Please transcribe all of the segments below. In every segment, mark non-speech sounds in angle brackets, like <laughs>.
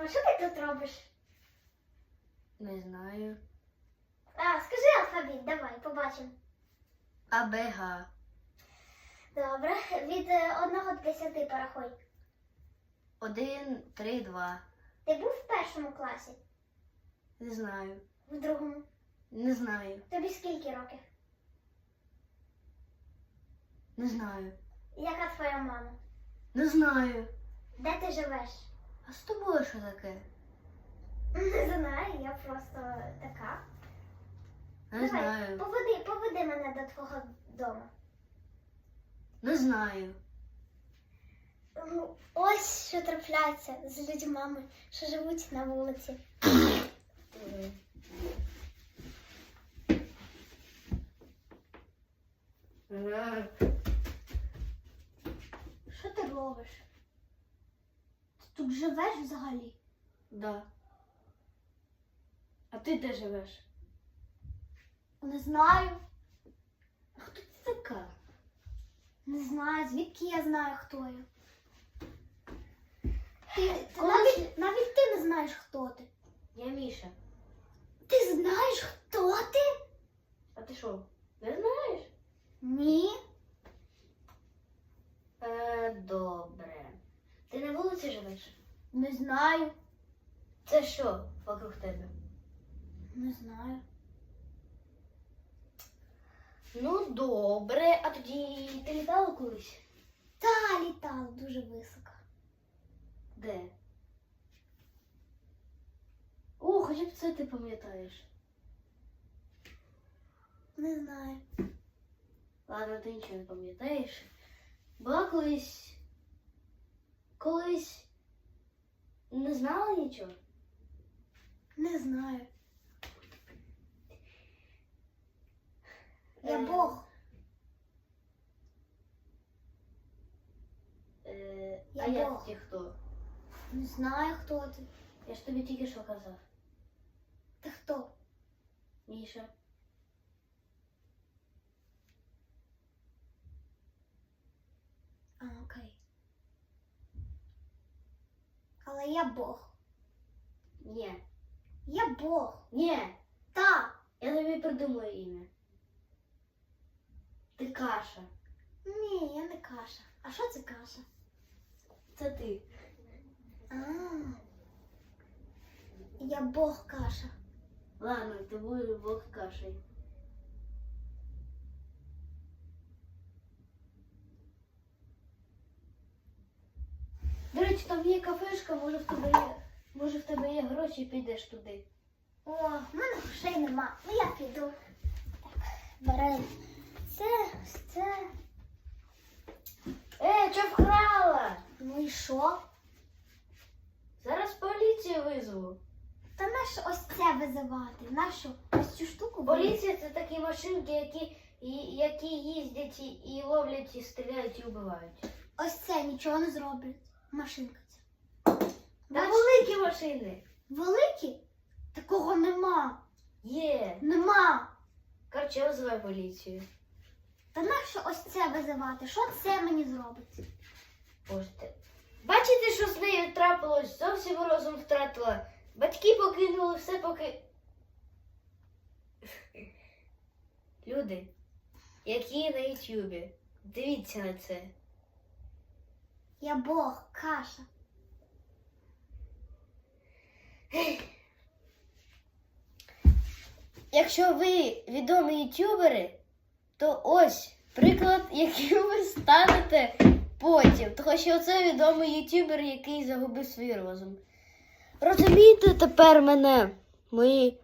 О, що ти тут робиш? Не знаю. А, скажи алфавіт, давай, побачимо. АБГ. Добре, від е, одного до десяти порахуй. Один, три, два. Ти був в першому класі, Не знаю. в другому. Не знаю. Тобі скільки років? Не знаю. Яка твоя мама? Не знаю. Де ти живеш? А з тобою що таке? Не знаю, я просто така. Не Давай, знаю. Поведи, поведи мене до твого дому. Не знаю. Ну, ось що трапляється з людьми, що живуть на вулиці. Що ти робиш? Ти тут живеш взагалі? Да. А ти де живеш? Не знаю. А хто ти така? Не знаю, звідки я знаю, хто я. Ти, ти Коли навіть, навіть ти не знаєш, хто ти. Я Міша. Ти знаєш, хто ти? А ти що? Не знаєш? Ні. Е, добре. Ти на вулиці живеш? Не знаю. Це що вокруг тебе? Не знаю. Ну, добре, а тоді ти літала колись? Та літала дуже високо. Де? О, хоча б це ти пам'ятаєш. Не знаю. Ладно, ти нічого не пам'ятаєш. Була колись. Колись. Не знала нічого? Не знаю. Я Е, Бог. Е, Я а я Бог. тоді хто? Не знаю, хто ти. Я ж тобі тільки що казав. Ти хто? Міша. А, окей. Але я Бог. Ні. Я Бог. Ні. Та. Я тобі придумаю ім'я. Ти каша. Ні, я не каша. А що це каша? Це ти. А. Я Бог каша. Ладно, ти будеш Бог кашею. До речі, там є кафешка, може в тебе є, може в тебе є гроші, підеш туди. О, в мене грошей нема. Ну я піду. Так, беремо. Це, це. Е, що вкрала? Ну і що? Зараз поліцію визву. Та нащо ось це визивати? Нащо ось цю штуку? Поліція це такі машинки, які, і- які їздять і, і ловлять, і стріляють, і вбивають. Ось це нічого не зроблять. Машинка ця. Та великі машини. великі? Такого нема. Є. Нема. Короче, визивай поліцію. Та нащо ось це визивати? Що це мені зробить? Боже ти. Бачите, що з нею трапилось? Зовсім розум втратила. Батьки покинули все поки. <laughs> Люди, які на Ютубі. Дивіться на це. Я Бог, каша. Якщо ви відомі ютубери, то ось приклад, яким <laughs> ви станете потім. Тому що це відомий ютубер, який загубив свій розум. Розумієте тепер мене, мої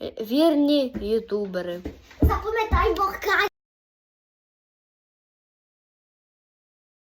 е, вірні ютубери. Запам'ятай Бог.